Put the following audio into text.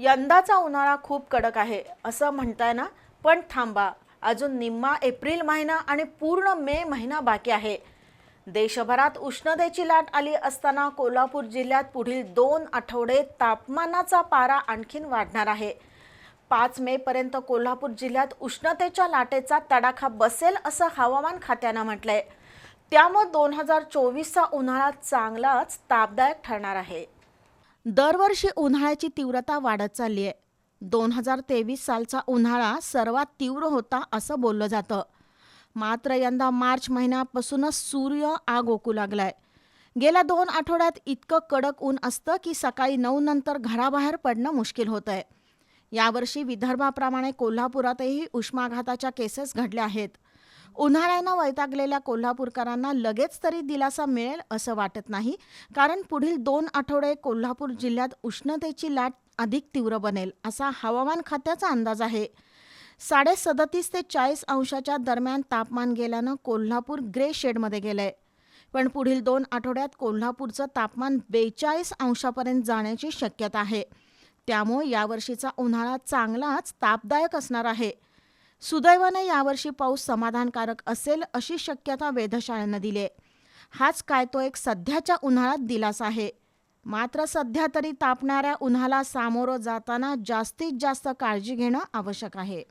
यंदाचा उन्हाळा खूप कडक आहे असं म्हणताय ना? पण थांबा अजून निम्मा एप्रिल महिना आणि पूर्ण मे महिना बाकी आहे. देशभरात उष्णतेची लाट आली असताना कोल्हापूर जिल्ह्यात पुढील दोन आठवडे तापमानाचा पारा आणखीन वाढणार आहे. पाच मे पर्यंत कोल्हापूर जिल्ह्यात उष्णतेच्या लाटेचा तडाखा बसेल असं हवामान खात्यानं म्हटलंय. त्यामुळे दोन हजार चोवीसचा उन्हाळा चांगलाच तापदायक ठरणार आहे. दरवर्षी उन्हाळ्याची तीव्रता वाढत चालली आहे. दोन हजार तेवीस सालचा उन्हाळा सर्वात तीव्र होता असं बोललं जातं. मात्र यंदा मार्च महिन्यापासूनच सूर्य आग ओकू लागलाय. गेल्या दोन आठवड्यात इतकं कडक ऊन असतं की सकाळी नऊ नंतर घराबाहेर पडणं मुश्किल होत आहे यावर्षी विदर्भाप्रमाणे कोल्हापुरातही उष्माघाताच्या केसेस घडल्या आहेत. उन्हाळ्यानं वैतागलेल्या कोल्हापूरकरांना लगेच तरी दिलासा मिळेल असं वाटत नाही कारण पुढील दोन आठवडे कोल्हापूर जिल्ह्यात उष्णतेची लाट अधिक तीव्र बनेल असा हवामान खात्याचा अंदाज आहे. साडे सदतीस ते चाळीस अंशाच्या दरम्यान तापमान गेल्यानं कोल्हापूर ग्रे शेडमध्ये गेलंय. पण पुढील दोन आठवड्यात कोल्हापूरचं तापमान बेचाळीस अंशापर्यंत जाण्याची शक्यता आहे. त्यामुळे यावर्षीचा उन्हाळा चांगलाच तापदायक असणार आहे. सुदैवाने यावर्षी पाऊस समाधानकारक असेल अशी शक्यता वेधशाळेनं दिली आहे हाच काय तो एक सध्याच्या उन्हाळ्यात दिलासा आहे. मात्र सध्या तरी तापणाऱ्या उन्हाला सामोरं जाताना जास्तीत जास्त काळजी घेणं आवश्यक आहे.